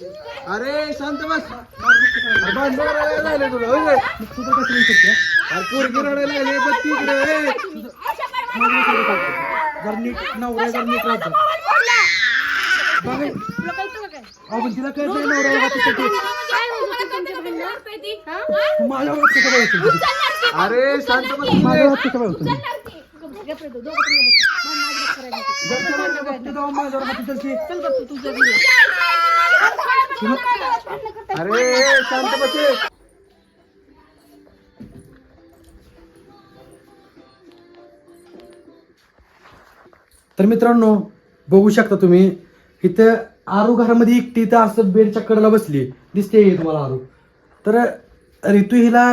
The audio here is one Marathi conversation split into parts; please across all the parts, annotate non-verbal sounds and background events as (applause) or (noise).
अरे शांत बस. लागले तुला नाही शक्य? अरे पोरगी रडायला लागली. बघ. जर नीट नवरा जर नीट राहतो तिला कळत नाही शांत बस? जर जाऊन माझ्यावर हात. अरे शांत बस तर मित्रांनो बघू शकता तुम्ही इथं आरू घरामध्ये एकटी इथं असं बेडच्या कडेला बसली. दिसते तुम्हाला आरू? तर ऋतू हिला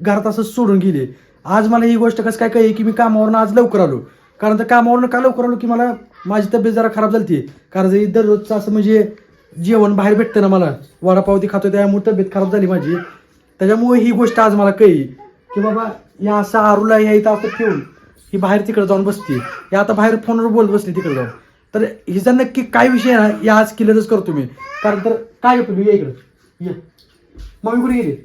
घरात असं सोडून गेली. आज मला ही गोष्ट कसं काय कळली की मी कामावरून आज लवकर आलो. कारण तर कामावरून का लवकर आलो की मला माझी तब्येत जरा खराब झाली कारण दररोजचं असं म्हणजे जेवण बाहेर भेटतं ना मला. वडापावती खातो त्यामुळे तब्येत खराब झाली माझी. त्याच्यामुळे ही गोष्ट आज मला कळली. की बाबा या असं आरूला या इथं आता ठेवून ही बाहेर तिकडे जाऊन बसते. या आता बाहेर फोनवर बोलत बसली तिकडे जाऊन. तर हिचा नक्की काय विषय आहे ना या आज क्लिअरच करतो मी कारण तर काय पिलू ये इकडं. ये. मम्मी कुठे गेली?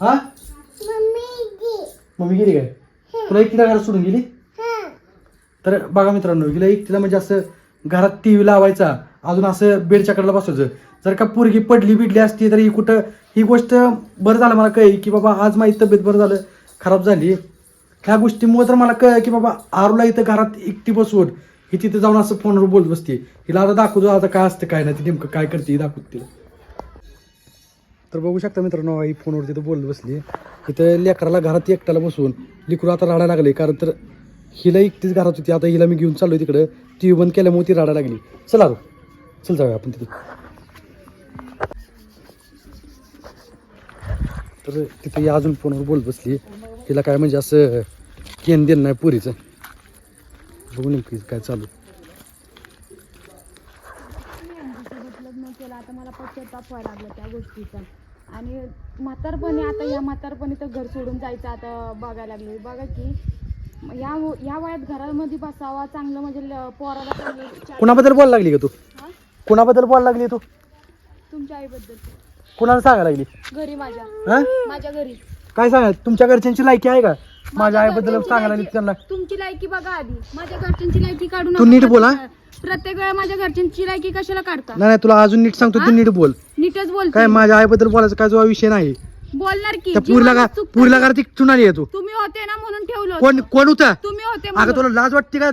हा? मम्मी गेली काय? तुला एकटीला घरात सोडून गेली? तर बघा मित्रांनो हिला एकटीला म्हणजे असं घरात टी व्ही लावायचा अजून असं बेडच्या कडेला बसवायचं जर का पोरगी पडली बिडली असती तर ही कुठं ही गोष्ट बरं झालं मला कळली की बाबा आज माझी तब्येत बरं झालं खराब झाली. ह्या गोष्टीमुळे तर मला कळ की बाबा आरूला इथं घरात एकटी बसवून ही तिथे जाऊन असं फोनवर बोलत बसते. हिला आता दाखवतो आता काय असतं काय नाही ती नेमकं काय करते ही दाखवते तिला. तर बघू शकता मित्रांनो आई फोनवर तिथं बोलत बसली. इथं लेकराला घरात एकट्याला बसवून लिकरू आता रडायला लागले कारण तर हिला एकटीच घरात होती आता हिला मी घेऊन चाललोय तिकडं. टी व्ही बंद केल्यामुळे ती राडा लागली. चला रो चल जाऊया आपण तिथे. तर तिथे या अजून फोनवर बोलत बसली. तिला काय म्हणजे असं केन देणं नाही पुरीचं. बघू नेमकी काय चालू. लग्न केलं आता मला पश्चाताप व्हायला लागला त्या गोष्टीचा आणि म्हातारपणी आता या म्हातारपणी तर घर सोडून जायचं आता बघायला लागले बघा की या या वयात घरामध्ये बसावा चांगलं म्हणजे ल- पोराला चांगलं कुणाबद्दल बोलायला लागली का तू? हा? कुणाबद्दल बोलायला लागली तू? तुमच्या आईबद्दल. कुणाला सांगायला लागली? घरी माझ्या. हा? माझ्या घरी. काय सांगा तुमच्या घरच्यांची लायकी आहे का? माझ्या आईबद्दल घरच्यांची सांगायला लागली लायकी- त्यांना. तुमची लायकी बघा आधी. माझ्या घरच्यांची लायकी काढू तू नीट बोल? प्रत्येक वेळा. प्रत्येक वेळा माझ्या घरच्यांची लायकी कशाला काढता? नाही नाही तुला अजून नीट सांगतो तू हा? नीट बोल. नीटच बोलते. काय माझ्या आईबद्दल बोलायचा काय जो विषय नाही. बोलणार की? त्या जी पुरीला का माणूस चुकतं पुरीला ती- का ती चुनाली आहे तू. तुम्ही होते ना म्हणून ठेवलं कोण होतं. कोण होता? तुम्ही होते अगं म्हणून. तुला लाज वाटते का?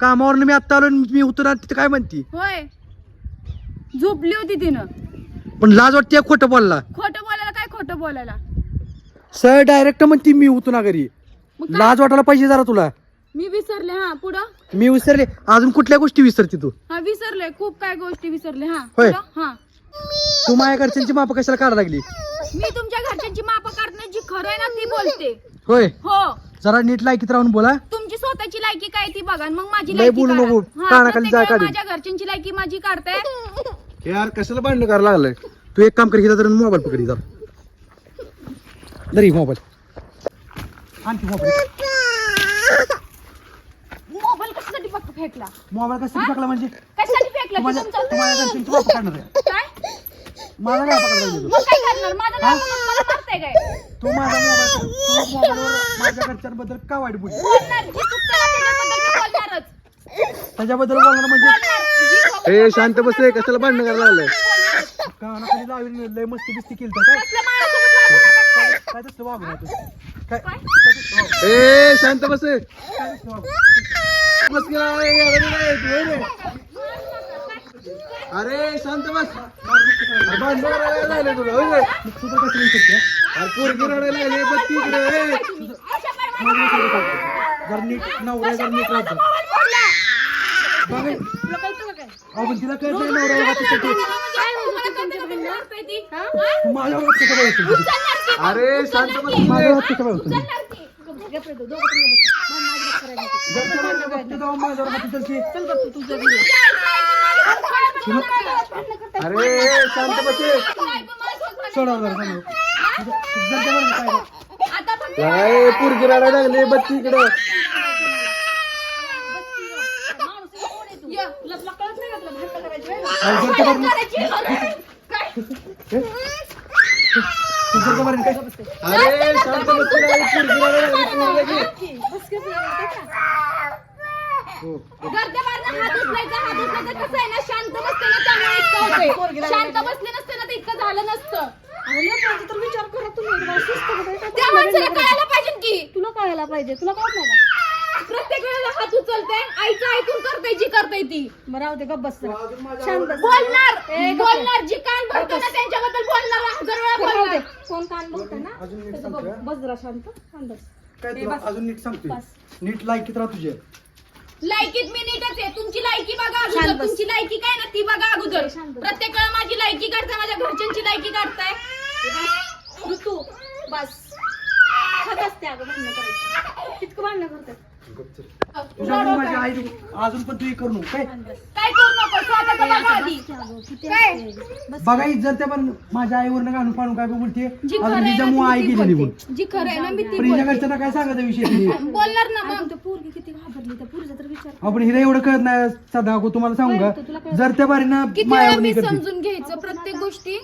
कामावर मी आत्ता आलो आणि मी ना तिथे काय म्हणती? होय. झोपली होती तिनं. पण लाज वाटते का खोटं बोलला खोटं बोलायला काय खोटं बोलायला? सर डायरेक्ट म्हणती मी होतो ना घरी मग काय? लाज वाटायला पाहिजे जरा तुला. मी विसरले हा पुढं? मी विसरले. अजून कुठल्या गोष्टी विसरते तू? हा विसरले खूप काय गोष्टी विसरले हा होय. पुढं? हा. तू माझ्या घरच्यांची माप कशाला काढायला लागली? मी तुमच्या घरच्यांची माप काढण्याची जी खरं आहे ना ती बोलते. होय. हो. जरा नीट लायकीत राहून बोला. तुमची स्वतःची लायकी काय ती बघा आणि मग माझी लय लायकी बोलू काढा. नको. हा, कानाखाली प्रत्येक जाळ वेळा काढीन. माझ्या घरच्यांची लायकी माझी काढताय यार कशाला भांडण करायला लागलाय? तू एक काम कर हिला तर मोबाईल पकडी जा. दरी मोबाईल. आणखी मोबाईल. मोबाईल कशासाठी फक्त फेकला? मोबाईल कशासाठी टाकला म्हणजे? कशासाठी फेकला? तू ते माझ्या तुमचं तू माझ्या घरच्यांची माप काढणार आहे. काय? माझा काय पकडला पाहिजे मग काय करणार? माझं नाव म्हणून मला मारताय काय? तू माझा मोबाईल तू मोबाईलवर (laughs) माझ्या घरच्यांबद्दल का वाईट बोलली बोलणार. जी चुकतं ना त्याच्याबद्दल मी बोलणारच. त्याच्याबद्दल बोलणार म्हणजे? बोलणार. जी खोटं ए शांत बस रे कशाला भांडण करायला लागलाय. कानाखाली लावून लय मस्ती बिस्ती केली तर काय? वागू नका काय? काय? तसलं वागू तू काय वागू? ए शांत बस रे. काय तसलं वागू? बस. अरे शांत बस. तुला होय? मग तू तर कसं नाही शकते, हा? अरे पोरगी रडायला लागली बघ. जर नीट नवरा जर नीट राहतो? अहो, पण तिला कळत नाही कसं. अरे शांत बस कसं माझ्या माझ्यावर हात चल गप तू तुझं घरी जा. अरे शांत बस. सोडा जरा जरा काय रे? पण काय पोरगी रडायला लागली बघ ती इकडं अरे, शांत बस तुला एक पोरगी पोरगी लागली. गर्द्या बाहेरनं हात उचलायचा, हात उचलायचा. कसं आहे ना, शांत बसते ना, त्यामुळे इतकं होतंय. शांत बसले नसते ना, तर इतकं झालं नसतं. विचार करा तुम्ही. मला सुस्त होतंय. का? त्या माणसाला कळायला पाहिजे की. तुला कळायला पाहिजे. तुला कळत नाही का? प्रत्येक वेळेला हात उचलते आईचं ऐकून करते जी करते ती. बरं राहू दे गप्प बस शांत बस. बोलणार. बोलणार जी कान भरतो ना त्यांच्याबद्दल बोलणार हजार वेळा राहू दे. बोलणार. फोन कान बघतोय ना? अजून नीट त्याचं सांगतोय, बघ- बस जरा शांत. शांत बस. काय ए, तुला बस. अजून नीट सांगतोय? बस. नीट लायकीत राहा तुझे. लायकीत मी नीटच आहे. तुमची लायकी बघा अगोदर. तुमची लायकी काय ना ती बघा अगोदर. प्रत्येक वेळा माझी लायकी काढताय माझ्या घरच्यांची लायकी काढताय. ऋतू बस. खत असते अगं भांडणं करायची. इतकं भांडणं करतात. तुझ्या माझी आई अजून पण तू हे करू नको काय? शांत बस काय करू नको? स्वतःच बघा आधी. काय? जर त्या पण माझ्या आईवर घालून पाडून काय बोलते. जी खरं अजून आहे तिच्या ना आई ती गेली बोलते. निघून जी खरं आहे ना मी ती पण हिच्या बोलते. घरच्यांना काय सांगायचा विषय तिने बोलणार ना अगं, मग त्या पोरगी किती घाबरली त्या पोरीचा तर विचार आपण हिला एवढं कळत नाही सदा अगो तुम्हाला सांगू का? जर त्या बारीनं किती वेळा मायावर मी करते. समजून घ्यायचं प्रत्येक गोष्टी?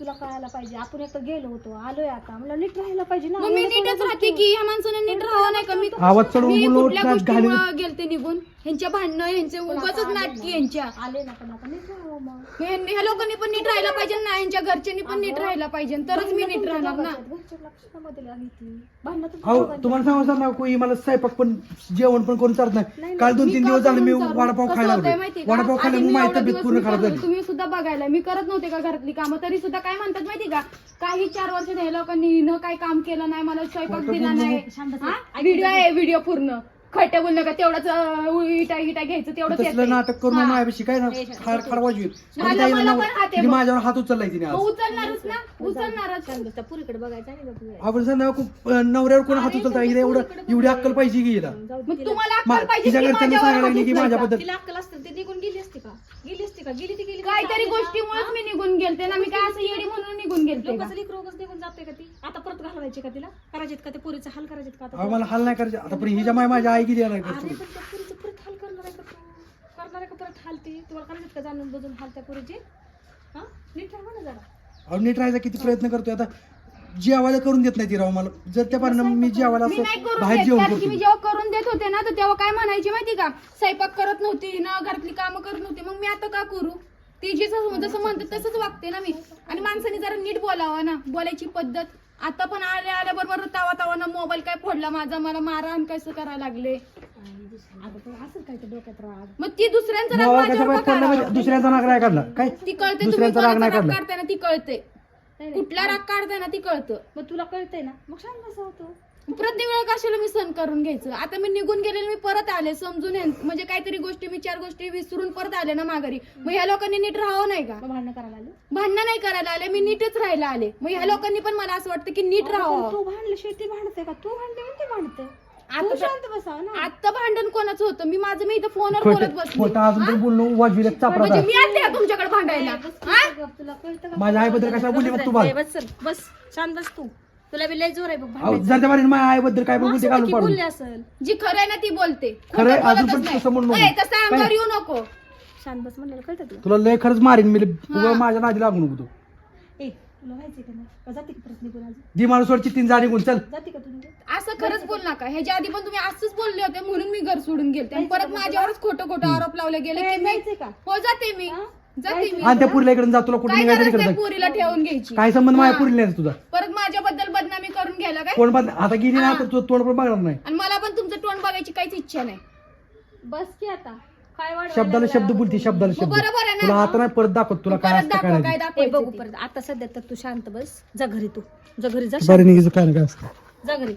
तुला कळायला पाहिजे. आपण एकदा गेलो होतो आलोय आता. मला नीट राहायला पाहिजे ना. मग मी नीटच राहते की ह्या माणसाने नीट राहावं नाही का? मी आवाज चढवून मी कुठल्या. गोष्टीमुळे गेलते निघून? ह्यांच्या भांडणं ह्यांचे उगाच नाटकी यांच्या आले ना पण आता नीट राहावं मग. मग ह्यांनी- ह्या लोकांनी पण नीट राहायला पाहिजे ना ह्यांच्या घरच्यांनी पण नीट राहायला पाहिजे तरच मी नीट राहणार ना. घरच्या लक्षामध्ये लागली ती. भांडणं तुमच्या अहो दोघांची. तुम्हाला सांगू सांग ना कोणी मला स्वयंपाक पण जेवण पण कोण चालत नाही. नाही, काल दोन मी तीन दिवस झाले मी करून चालू? वडापाव कसं खायला होतंय लागलो का? वडापाव आधी खाल्ल्यामुळे मी माझी एवढा तब्येत दिवस पूर्ण खराब करत झाली. होतो, तुम्ही सुद्धा बघायला. मी करत नव्हते का घरातली कामं? तरी सुद्धा काय म्हणतात माहिती का? काही चार वर्ष हे लोकांनी न काही काम केलं नाही मला स्वयंपाक दिला नाही. शांत बस. हा? व्हिडिओ आहे व्हिडिओ पूर्ण. खट्टे बोलू नका तेवढंच अं, इटा इटा घ्यायचं तेवढंच तसलं येतंय. नाटक करून हा. माझ्यापाशी काय ना खाड खाड वाजवीत मला- आणि ताईला मला नाव- पण हात आहे तिने बघ. माझ्यावर हात उचललाय तिने मग आज उचलणारच ना उचलणारच. पुरीकडे बघायचं आणि गप्प. आपण सांगा खूप अं, नवऱ्यावर कोण हात उचलता हिला एवढं एवढी अक्कल पाहिजे की हिला? जाऊ दे मग तिला. तुम्हाला मा- अक्कल पाहिजे तिच्या की घरच्यांनी माझ्यावर सांगायला हात लागली की उचलायचा. माझ्याबद्दल तिला अक्कल असते ती निघून गेली असती का? गेली असती का? गेली ती गेली काहीतरी गोष्टीमुळेच मी निघून गेलते ना मी काय असं येडी म्हणून निघून गेलते का? लोकांचं लेकरं उगाच निघून जाते का ती? आता परत घालवायची का तिला? करायचीत का ते पुरीचं हाल करायचीत का आता? अहो, मला हाल नाही करायचे. आता पण हिच्या माय माझ्या आई किती पुरीचं परत हाल करणार आहे का तू? करणार आहे का परत हाल ती? तुम्हाला का जाणून बजून हाल त्या पुरीचे? हा? नीट राहा ना जरा. अहो नीट राहायचा किती प्रयत्न करतोय. आता जेवायला करून देत नाही ती राव मला. जर त्या पाण्यानं मी जेवायला मी नाही असं करून बाहेर देत जेवण कारण की मी करतो जेव्हा करून देत होते ना तर तेव्हा काय म्हणायची माहिती का? स्वयंपाक करत नव्हती ना घरातली कामं करत नव्हती. मग मी आता का करू? ती जी जसं जसं म्हणतात तसंच वागते ना मी. आणि माणसाने जरा नीट बोलावं ना. बोलायची पद्धत. आता पण आल्या आल्या बरोबर तावा तावा ना मोबाईल काय फोडला माझा मला मारहाण कसं करायला लागले. अगं पण असं काय ते डोक्यात राग मग ती दुसऱ्यांचा राग मोबाईल कशा माझ्यावर बाहेर का पडला म्हणजे काढावा? दुसऱ्यांचा नाही काढला. काय? ती कळते तुम्ही दुसऱ्यांचा राग कोणाचा नाही राग काढला. काढताय ना ती कळते. नाही, नाही. कुठला राग काढताय ना ती कळतं. मग तुला कळतंय ना? मग शांत बसा होतो? प्रत्येक वेळा कशाला मी सण करून घ्यायचं? आता मी निघून गेलेले मी परत आले समजून म्हणजे काहीतरी गोष्टी मी चार गोष्टी विसरून परत आले ना माघारी. मग ह्या लोकांनी नीट राहावं नाही का? भांडणं करायला आलो? भांडणं नाही करायला आले मी नीटच राहायला आले. मग ह्या लोकांनी पण मला असं वाटतं की नीट राहावं. तू भांडले शेती भांडते का? तू भांडते म्हणून ते भांडते. आता तू तर- शांत बसाव ना. आत्ता भांडण कोणाचं होतं? मी माझं मी इथं फोनवर बोलत खोटं बसले. खोटं अजून तर बोललो वाजवीला चापरात म्हणजे आहे. मी आले का तुमच्याकडे भांडायला? हा? गप, तुला कळतं का? माझ्या आईबद्दल कशा बोलली मग तू बाल. ए, बस चल, बस शांत बस तू. तुला बी लय जोर आहे बघ अहो, भांडायचं. जर त्या बारीनं माझ्या आईबद्दल काय मग बोलते असं घालून की पाडून. बोलले असेल? जी खरं आहे ना ती बोलते. खोटं खरं आहे, अजून पण नाही. ए, तसं अंगावर? येऊ नको. शांत बस म्हणलं कळतं तुला? तुला लय खरंच मारीन मी. उगा माझ्या नादी लागू नको तू. ए तुला व्हायचं का नाही? का जाते का परत निघून अजून? दी मला सोडची तीन जा निघून चल. जाते का तू निघून? असं खरंच बोल नका. ह्याच्या आधी पण तुम्ही असंच बोलले होते म्हणून मी घर सोडून गेलते. आणि परत माझ्यावरच खोटं खोटं आरोप लावले गेले की ए, मी जायचंय का? हो जाते मी. हा? जाते मी. आणि त्या पुरीला इकडे जा तुला कुठे काय निघायचं गरज नाही. पुरीला ठेवून घ्यायची. काय संबंध माझ्या हा. पुरीला नाही तुझा? परत माझ्याबद्दल बदनामी करून घ्यायला काय? कोण पण आता गेली ना तर तू तोंड पण बघणार नाही. आणि मला पण तुमचं तोंड बघायची काहीच इच्छा नाही. बस की आता. काय शब्दाला शब्द बोलती शब्दाला शब्द. बरोबर आहे ना? तुला आता नाही परत दाखवत तुला काय परत असतं दाखव काय ए बघू. परत. आता सध्या तर तू शांत बस. जा घरी तू. जा घरी जा बरं निघायचं काय नाही काय असतं. जा घरी.